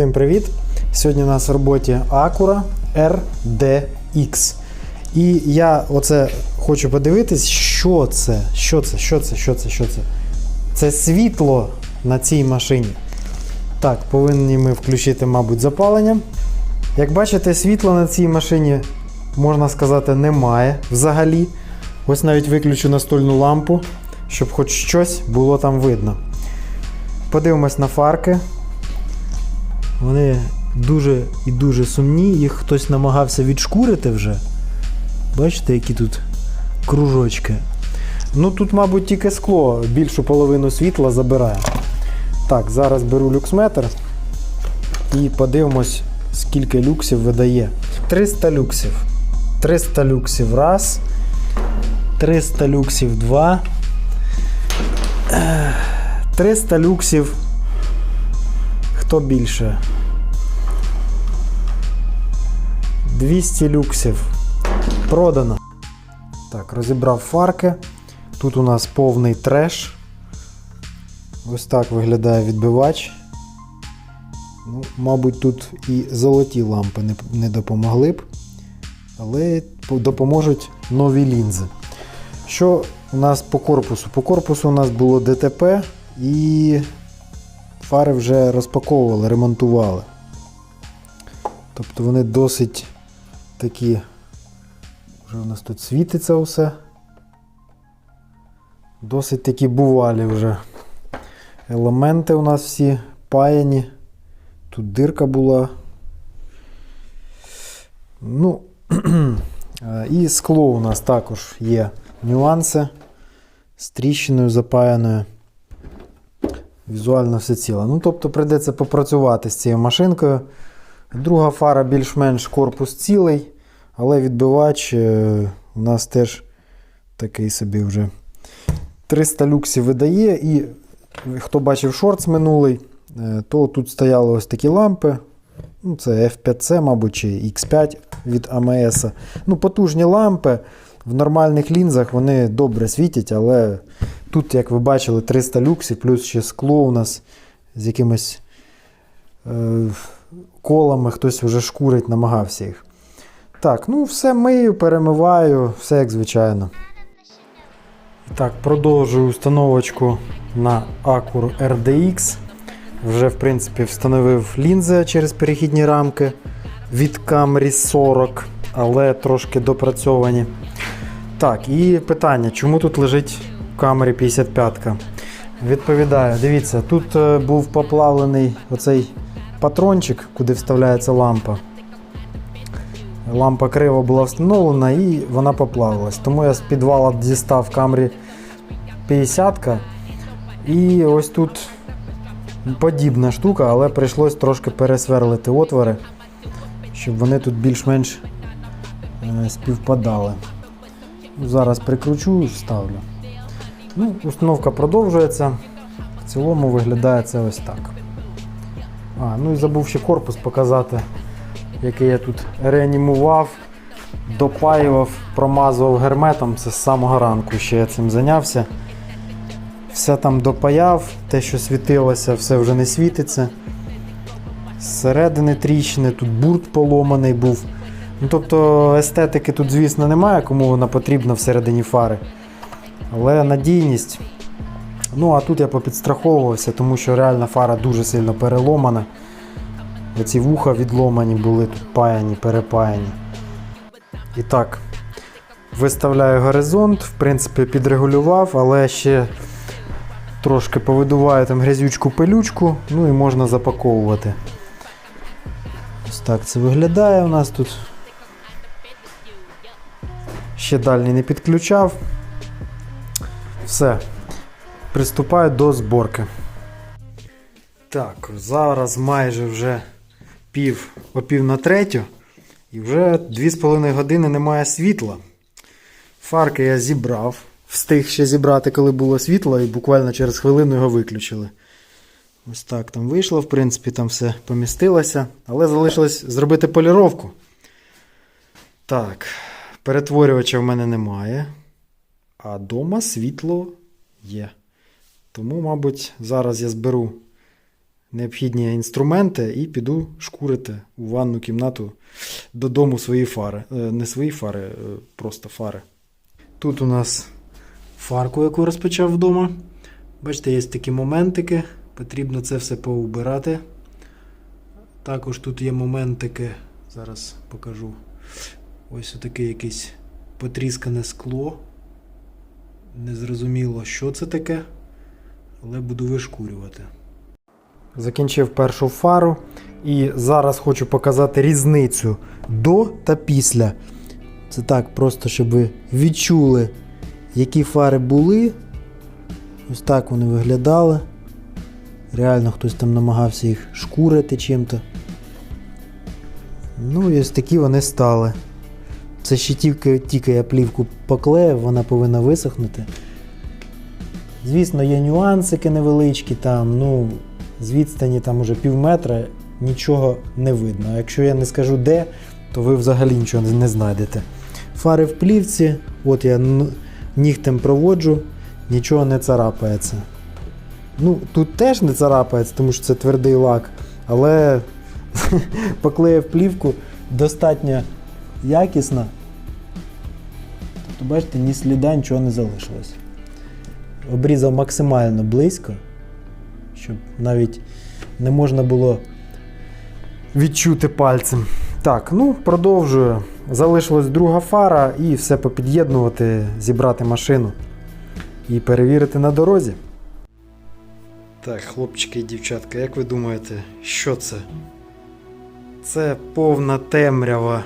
Всім привіт! Сьогодні у нас в роботі Acura RDX. І я оце хочу подивитись, що це, що це, що це, що це, що це. Це світло на цій машині. Так, повинні ми включити, мабуть, запалення. Як бачите, світла на цій машині, можна сказати, немає взагалі. Ось навіть виключу настольну лампу, щоб хоч щось було там видно. Подивимось на фарки. Вони дуже і дуже сумні, їх хтось намагався відшкурити вже. Бачите, які тут кружочки. Ну тут, мабуть, тільки скло більшу половину світла забирає. Так, зараз беру люксметр і подивимось, скільки люксів видає. 300 люксів. 300 люксів раз. 300 люксів два. 300 люксів. Хто більше? 200 люксів. Продано. Так, розібрав фарки. Тут у нас повний треш. Ось так виглядає відбивач. Ну, Мабуть, тут і золоті лампи не, не допомогли б, але допоможуть нові лінзи. Що у нас по корпусу? По корпусу у нас було ДТП і фари вже розпаковували, ремонтували. Тобто вони досить такі. Вже у нас тут світиться все. Досить такі бувалі вже. Елементи у нас всі паяні. Тут дирка була. Ну, і скло у нас також є нюанси з тріщиною запаяною. Візуально все ціле. Ну, тобто прийдеться попрацювати з цією машинкою. Друга фара більш-менш корпус цілий, але відбивач е, у нас теж такий собі вже 300 люксів видає. І хто бачив шортс минулий, е, то тут стояли ось такі лампи. Ну, це F5C, мабуть, чи X5 від AMS. Ну, потужні лампи. В нормальних лінзах вони добре світять, але тут, як ви бачили, 300 люксів, плюс ще скло у нас з якимись е, колами, хтось вже шкурить, намагався їх. Так, ну все мию, перемиваю, все як звичайно. Так, продовжую установочку на Acur RDX. Вже, в принципі, встановив лінзи через перехідні рамки від Camry 40, але трошки допрацьовані. Так, і питання, чому тут лежить Camry 55? Відповідаю, дивіться, тут е, був поплавлений оцей патрончик, куди вставляється лампа. Лампа криво була встановлена і вона поплавилась. Тому я з підвала дістав Camry 50 і ось тут подібна штука, але прийшлось трошки пересверлити отвори, щоб вони тут більш-менш співпадали. Зараз прикручу вставлю. Ну, установка продовжується. В цілому виглядає це ось так. А, ну і забув ще корпус показати, який я тут реанімував, допаював, промазував герметом. Це з самого ранку ще я цим зайнявся. Все там допаяв, те, що світилося, все вже не світиться. Зсередини тріщини, тут бурт поломаний був. Ну, тобто естетики тут, звісно, немає, кому вона потрібна всередині фари. Але надійність. Ну, а тут я попідстраховувався, тому що реально фара дуже сильно переломана. Оці вуха відломані були, тут паяні, перепаяні. І так, виставляю горизонт, в принципі, підрегулював, але ще трошки повидуваю там грязючку пилючку, ну і можна запаковувати. Ось так це виглядає у нас тут. Ще дальній не підключав. Все. Приступаю до зборки. Так, зараз майже вже пів о пів на третю. І вже 2,5 години немає світла. Фарки я зібрав. Встиг ще зібрати, коли було світло, і буквально через хвилину його виключили. Ось так там вийшло, в принципі, там все помістилося. Але залишилось зробити поліровку. Так, перетворювача в мене немає. А дома світло є. Тому, мабуть, зараз я зберу необхідні інструменти і піду шкурити у ванну кімнату додому свої фари. Е, Не свої фари, е, просто фари. Тут у нас фарку, яку розпочав вдома. Бачите, є такі моментики. Потрібно це все поубирати. Також тут є моментики, зараз покажу. Ось таке якесь потріскане скло. Незрозуміло, що це таке, але буду вишкурювати. Закінчив першу фару і зараз хочу показати різницю до та після. Це так, просто щоб ви відчули, які фари були. Ось так вони виглядали. Реально хтось там намагався їх шкурити чим-то. Ну і ось такі вони стали. Це ще тільки, тільки я плівку поклеїв, вона повинна висохнути. Звісно, є нюансики невеличкі, там, ну, з відстані там уже пів метра нічого не видно. Якщо я не скажу де, то ви взагалі нічого не знайдете. Фари в плівці, от я нігтем проводжу, нічого не царапається. Ну, тут теж не царапається, тому що це твердий лак, але поклеїв плівку достатньо якісно. Тобто, бачите, ні сліда, нічого не залишилось. Обрізав максимально близько, щоб навіть не можна було відчути пальцем. Так, ну продовжую. Залишилась друга фара і все попід'єднувати, зібрати машину і перевірити на дорозі. Так, хлопчики і дівчатка, як ви думаєте, що це? Це повна темрява.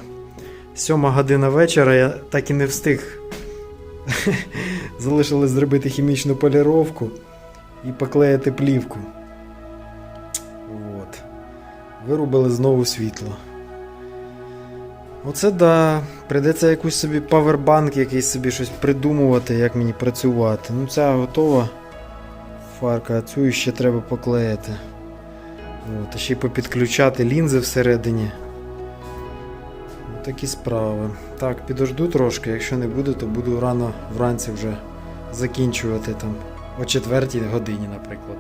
Сьома година вечора я так і не встиг. Залишилось зробити хімічну поліровку і поклеїти плівку. От. Вирубили знову світло. Оце да. Придеться якусь собі павербанк, якийсь собі щось придумувати, як мені працювати. Ну, ця готова фарка, а цю ще треба поклеїти. От, а ще й попідключати лінзи всередині. Такі справи. Так, підожду трошки, якщо не буде, то буду рано вранці вже закінчувати там о 4 годині, наприклад.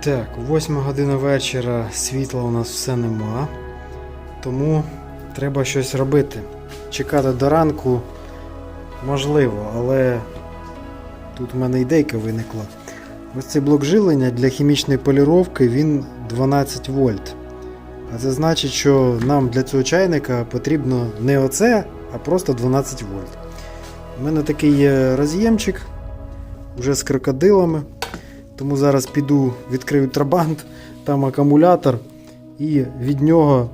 Так, 8 година вечора, світла у нас все нема. Тому треба щось робити. Чекати до ранку можливо, але тут в мене ідейка виникла. Ось цей блок жилення для хімічної поліровки він 12 вольт. Це значить, що нам для цього чайника потрібно не оце, а просто 12 вольт. У мене такий є роз'ємчик вже з крокодилами. Тому зараз піду, відкрию трабант, там акумулятор, і від нього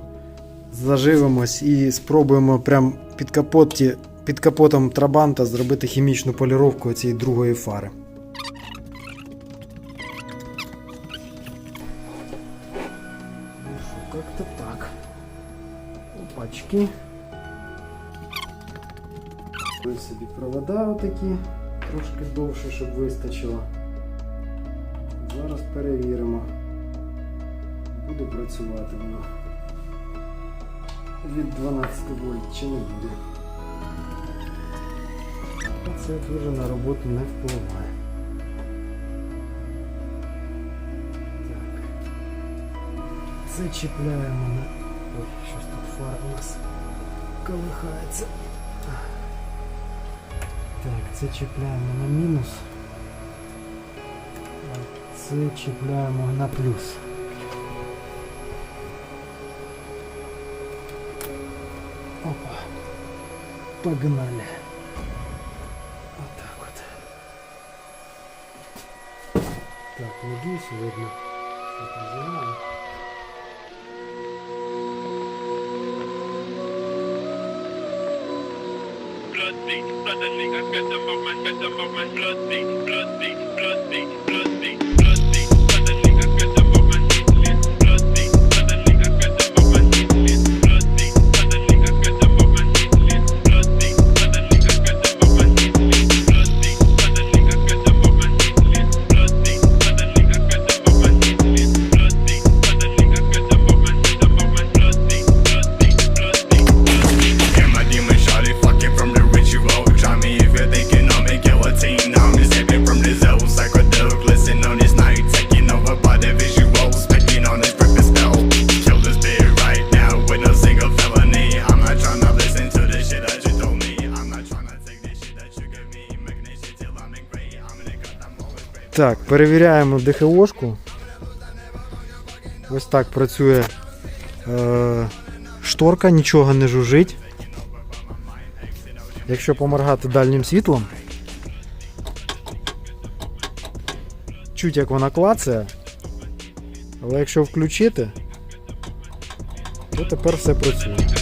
заживемось і спробуємо прям під, капоті, під капотом трабанта зробити хімічну поліровку цієї другої фари. Опачки. Купив собі провода отакі, трошки довше, щоб вистачило. Зараз перевіримо. Буде працювати воно. Від 12 вольт чи не буде. Це дуже на роботу не впливає. Так. Це чіпляємо на... Ой, щось тут фар у нас колихається. Так, це чіпляємо на мінус. А це чіпляємо на плюс. Опа. Погнали. Вот так вот. Так, надеюсь, видно. Что suddenly I felt about my, felt about my blood thing, blood thing. Так, перевіряємо ДХОшку. Ось так працює е, шторка, нічого не жужить. Якщо поморгати дальнім світлом, чуть як вона клацає. Але якщо включити, то тепер все працює.